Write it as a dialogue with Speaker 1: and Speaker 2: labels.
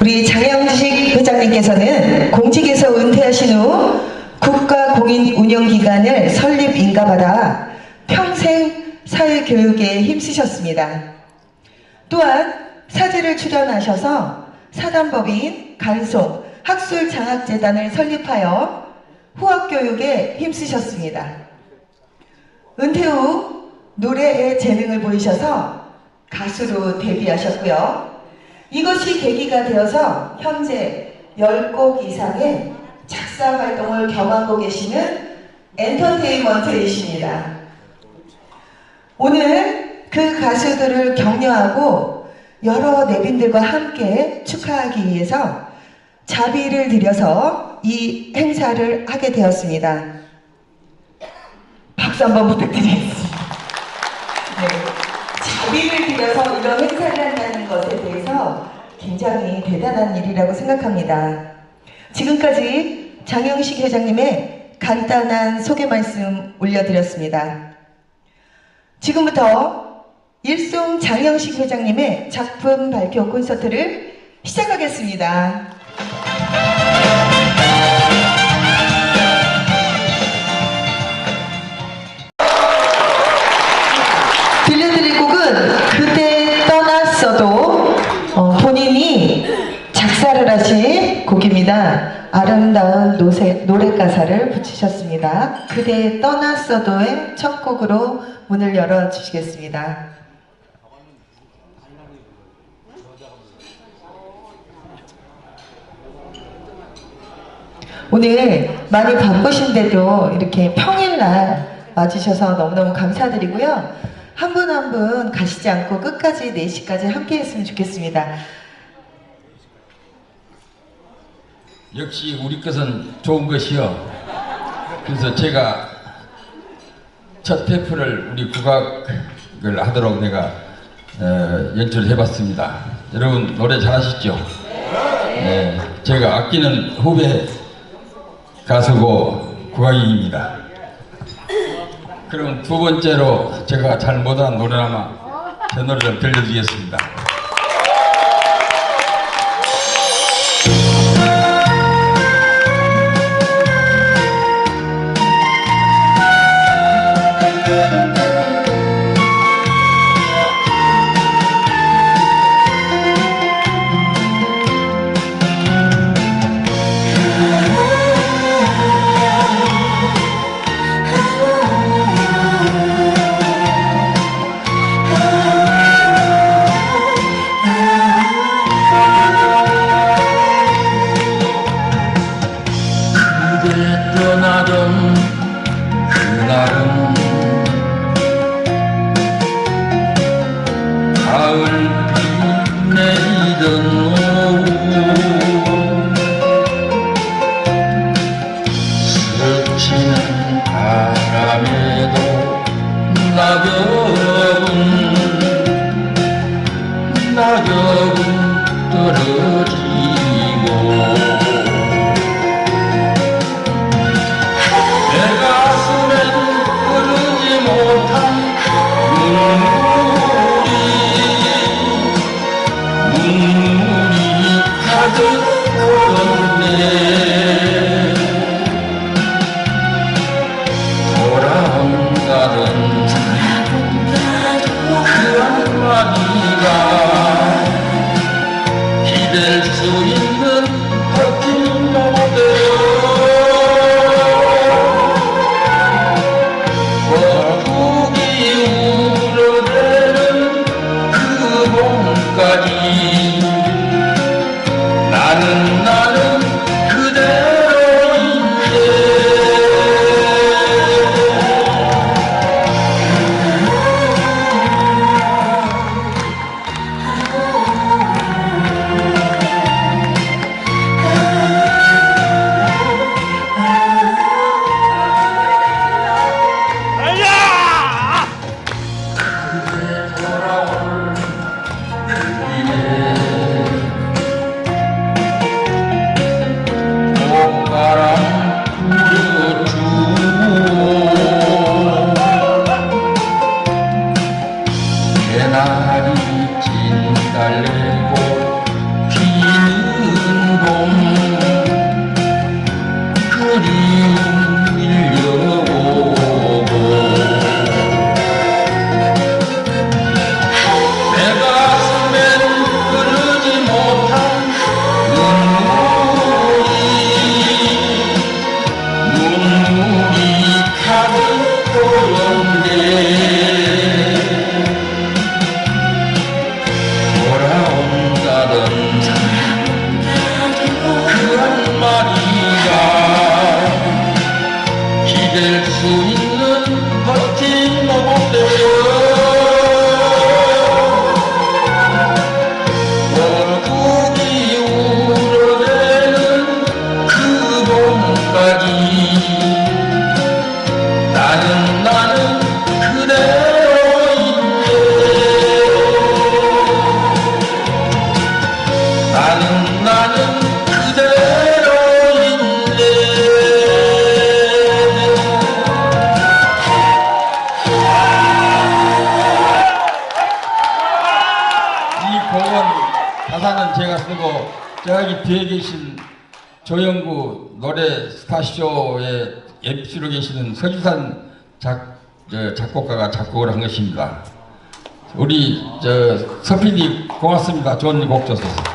Speaker 1: 우리 장영식 회장님께서는 공직에서 은퇴하신 후 국가공인 운영기관을 설립 인가받아 평생 사회교육에 힘쓰셨습니다. 또한 사제를 출연하셔서 사단법인 간송 학술장학재단을 설립하여 후학교육에 힘쓰셨습니다. 은퇴 후 노래에 재능을 보이셔서 가수로 데뷔하셨고요. 이것이 계기가 되어서 현재 10곡 이상의 작사 활동을 겸하고 계시는 엔터테인먼트이십니다. 오늘 그 가수들을 격려하고 여러 내빈들과 함께 축하하기 위해서 자비를 들여서 이 행사를 하게 되었습니다. 박수 한번 부탁드리겠습니다. 네. 자비를 들여서 이런 행사를 한다는 것에 대해서 굉장히 대단한 일이라고 생각합니다. 지금까지 장영식 회장님의 간단한 소개 말씀 올려드렸습니다. 지금부터 일송 장영식 회장님의 작품 발표 콘서트를 시작하겠습니다. 하신 곡입니다. 아름다운 노세, 노래 가사를 붙이셨습니다. 그대 떠났어도의 첫 곡으로 문을 열어주시겠습니다. 오늘 많이 바쁘신데도 이렇게 평일날 와주셔서 너무너무 감사드리고요. 한 분 한분 가시지 않고 끝까지 4시까지 함께 했으면 좋겠습니다.
Speaker 2: 역시 우리 것은 좋은 것이요. 그래서 제가 첫 테프를 우리 국악을 하도록 내가 어, 연출해봤습니다. 여러분 노래 잘하시죠? 네. 제가 아끼는 후배 가수고 국악인입니다. 그럼 두 번째로 제가 잘 못한 노래나마 제 노래를 들려드리겠습니다. 그대 떠나던 그날은 가을 비 내리던 오후. 스치는 바람에도 낙엽은 낙엽은 떨어지고 날이
Speaker 3: 진달래. 가사는 제가 쓰고 저기 뒤에 계신 조영구 노래 스타쇼의 MC로 계시는 서주산 작, 저, 작곡가가 작곡을 한 것입니다. 우리 저 서PD 고맙습니다. 좋은 곡 줘서.